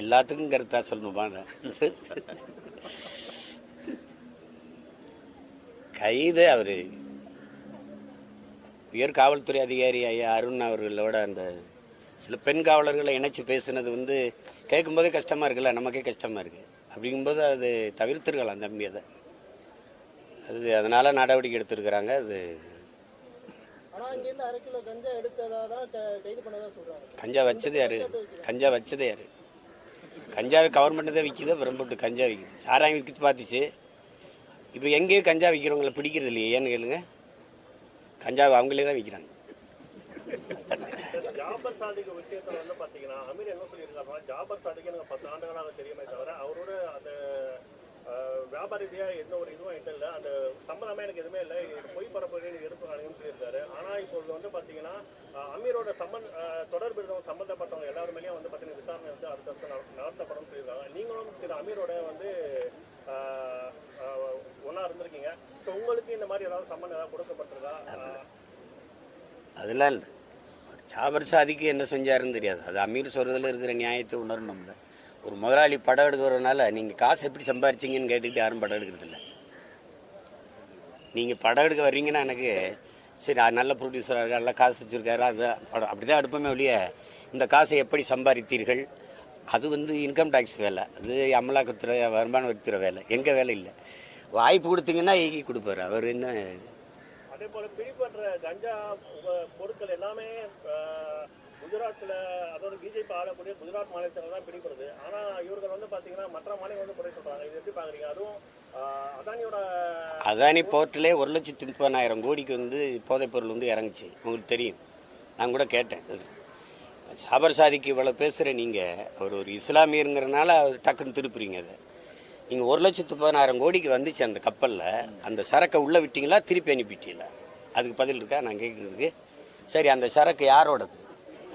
எல்லாத்துக்கும் கருத்தா சொல்லணுமா? கைது அவரு. உயர் காவல்துறை அதிகாரி ஐயா அருண் அவர்களோட அந்த சில பெண் காவலர்களை இணைச்சு பேசுனது வந்து கேட்கும்போதே கஷ்டமா இருக்குல்ல? நமக்கே கஷ்டமா இருக்கு. அப்படிங்கும்போது அது தவிர்த்திருக்கலாம் தம்பி அதை அது அதனால நடவடிக்கை எடுத்திருக்கிறாங்க. அது அரை கிலோ கஞ்சா எடுத்ததா தான் க- கைது பண்ணதா சொல்றாங்க. கஞ்சா வச்சது யாரு? கஞ்சா வச்சது யாரு? கஞ்சாவை கவர்மெண்ட் தான் விற்கிது அப்புறம் போட்டு கஞ்சா விற்கிது சாராயம் விற்கிட்டு பார்த்துச்சு. இப்போ எங்கேயும் கஞ்சா விற்கிறவங்கள பிடிக்கிறது இல்லையே ஏன்னு கேளுங்க. கஞ்சாவை அவங்களே தான் விற்கிறாங்க ஜாபர் சாதிக்கு விஷயத்துல வந்து பாத்தீங்கன்னா அமீர் என்ன சொல்லியிருக்காருன்னா ஜாபர் சாதிக்கு எனக்கு பத்து ஆண்டுகளாக தெரியுமே தவிர வியாபார எந்த ஒரு இதுவும் என்கிட்ட இல்லை. அந்த சம்மந்தமே எனக்கு எதுவுமே இல்லை. பொய் பரப்புரை எடுப்பு அணுகுன்னு சொல்லியிருக்காரு. ஆனால் இப்பொழுது வந்து பார்த்தீங்கன்னா அமீரோட சம்பந்த தொடர்பு இருந்தவங்க சம்மந்தப்பட்டவங்க எல்லாருமே வந்து பார்த்தீங்கன்னா விசாரணை வந்து அடுத்தடுத்து அடுத்த நடத்தப்படும் சொல்லியிருக்காங்க. நீங்களும் திரு அமீரோட வந்து ஒன்றா இருந்திருக்கீங்க. ஸோ உங்களுக்கு இந்த மாதிரி ஏதாவது சம்மந்தம் ஏதாவது கொடுக்கப்பட்டிருக்கா? அதெல்லாம் இல்லை. ஜாபர் சாதிக்கு என்ன செஞ்சாருன்னு தெரியாது. அது அமீர் சொல்றதுல இருக்கிற நியாயத்தை உணரணும்ல. ஒரு முதலாளி படம் எடுக்கிறதுனால நீங்கள் காசு எப்படி சம்பாரிச்சிங்கன்னு கேட்டுக்கிட்டு யாரும் படம் எடுக்கிறதில்ல. நீங்கள் படம் எடுக்க வர்றீங்கன்னா எனக்கு சரி நல்ல ப்ரொடியூசராக இருக்கார் நல்ல காசு வச்சுருக்காரு அது படம் அப்படி தான் எடுப்போமே ஒழிய இந்த காசை எப்படி சம்பாதித்தீர்கள்? அது வந்து இன்கம் டேக்ஸ் வேலை அது அமலாக்கத்துறை வருமான வரித்துறை வேலை எங்கள் வேலை இல்லை. வாய்ப்பு கொடுத்தீங்கன்னா ஈகி கொடுப்பாரு அவர் என்ன குஜராத்ல அதோட பிஜேபி ஆளக்கூடிய குஜராத் மாநிலத்தில் தான் பிடிபடுது. ஆனால் இவர்கள் வந்து பார்த்தீங்கன்னா மற்ற மாநிலம் வந்து குறை சொல்கிறாங்க இது எப்படி பார்க்குறீங்க அதுவும் அதானியோட அதானி போர்ட்டிலே ஒரு லட்சத்தி முப்பதாயிரம் கோடிக்கு வந்து போதைப் பொருள் வந்து இறங்குச்சு. உங்களுக்கு தெரியும். நான் கூட கேட்டேன். அது. சாதிக்கு இவ்வளோ பேசுகிற நீங்கள் அவர் ஒரு இஸ்லாமியருங்கிறனால அவர் டக்குன்னு திருப்புறீங்க அதை. நீங்கள் ஒரு லட்சத்து முப்பதாயிரம் கோடிக்கு வந்துச்சு அந்த கப்பலில். அந்த சரக்கை உள்ளே விட்டீங்களா? திருப்பி அனுப்பிட்டீங்களா? அதுக்கு பதில் இருக்கா? நான் கேட்குறதுக்கு சரி அந்த சரக்கு யாரோடது?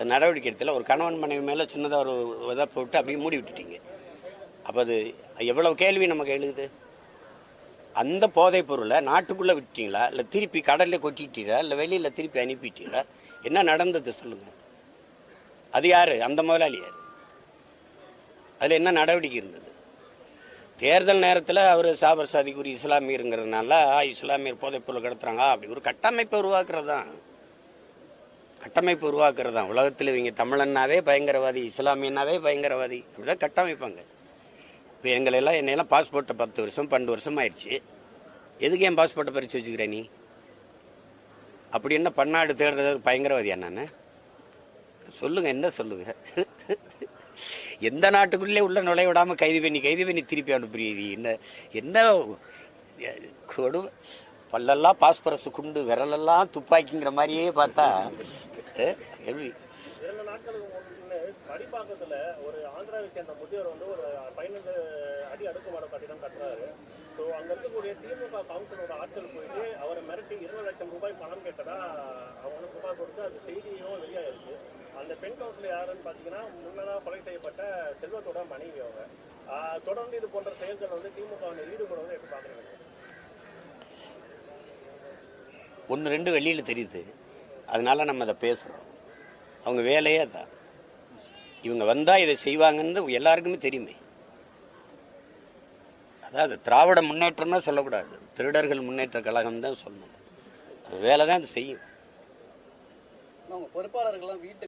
நடவடிக்கை எடுத்துல ஒரு கணவன் மனைவி மேலே சின்னதாக ஒரு இதாக போட்டு அப்படியே மூடி விட்டுட்டீங்க. அப்போ அது எவ்வளோ கேள்வி நமக்கு எழுது அந்த போதைப் பொருளை நாட்டுக்குள்ளே விட்டீங்களா? இல்லை திருப்பி கடலில் கொட்டிட்டீங்களா? இல்லை வெளியில் திருப்பி அனுப்பிட்டீங்களா? என்ன நடந்தது சொல்லுங்கள் அது யார்? அந்த முதலாளி யார்? அதில் என்ன நடவடிக்கை இருந்தது? தேர்தல் நேரத்தில் அவர் சாபர் சாதிக்கு ஒரு இஸ்லாமியருங்கிறதுனால இஸ்லாமியர் போதைப் பொருள் கடத்துகிறாங்க அப்படி ஒரு கட்டமைப்பை உருவாக்குறது தான் கட்டமைப்பு உருவாக்குறது தான். உலகத்தில் இவங்க தமிழன்னாவே பயங்கரவாதி இஸ்லாமியனாவே பயங்கரவாதி. அப்படிதான் கட்டமைப்பாங்க. இப்போ எங்களெல்லாம் என்னையெல்லாம் பாஸ்போர்ட்டை பத்து வருஷம் பன்னெண்டு வருஷம் ஆயிடுச்சு. எதுக்கு என் பாஸ்போர்ட்டை பறித்து வச்சுக்கிற நீ? அப்படி என்ன பன்னாடு தேடுறது பயங்கரவாதியா நான்? சொல்லுங்க என்ன சொல்லுங்க? எந்த நாட்டுக்குள்ளே உள்ள நுழைய விடாமல் கைது பண்ணி கைது பண்ணி திருப்பி அனுப்புறீ என்ன என்ன கொடு பல்லெல்லாம் பாஸ்பரஸ் குண்டு விரலெல்லாம் துப்பாக்கிங்கிற மாதிரியே பார்த்தா அஹ், எப்படி இரண்டு நாட்களுக்கு முன்னே ஒரு ஆந்திராவை சேர்ந்த முதியவர் வந்து ஒரு பதினைந்து அடி அடுக்குமாட கட்டிடம் கட்டுறாரு. ஸோ அங்க இருக்கக்கூடிய திமுக கவுன்சிலரோட ஆட்கள் போயிட்டு அவரை மிரட்டி இருபது லட்சம் ரூபாய் பணம் கேட்டதா அவங்க புகார் கொடுத்து அது செய்தியும் வெளியாயிருக்கு. அந்த பெண் கவுன்சிலர் யாருன்னு பார்த்தீங்கன்னா முன்னதாக கொலை செய்யப்பட்ட செல்வத்தோட மனைவி அவங்க. தொடர்ந்து இது போன்ற செயல்கள் வந்து திமுக ஈடுபடுவதை எப்படி பார்க்குறீங்க ஒன்று ரெண்டு வெளியில் தெரியுது. அதனால நம்ம அதை பேசுகிறோம் அவங்க வேலையே தான் இவங்க வந்தால் இதை செய்வாங்கன்னு எல்லாருக்குமே தெரியுமே. அதாவது திராவிட முன்னேற்றம்னா சொல்லக்கூடாது. திருடர்கள் முன்னேற்ற கழகம் தான் சொல்லணும். அது வேலை தான் அது செய்யும். பொறுப்பாளர்கள்லாம் வீட்டு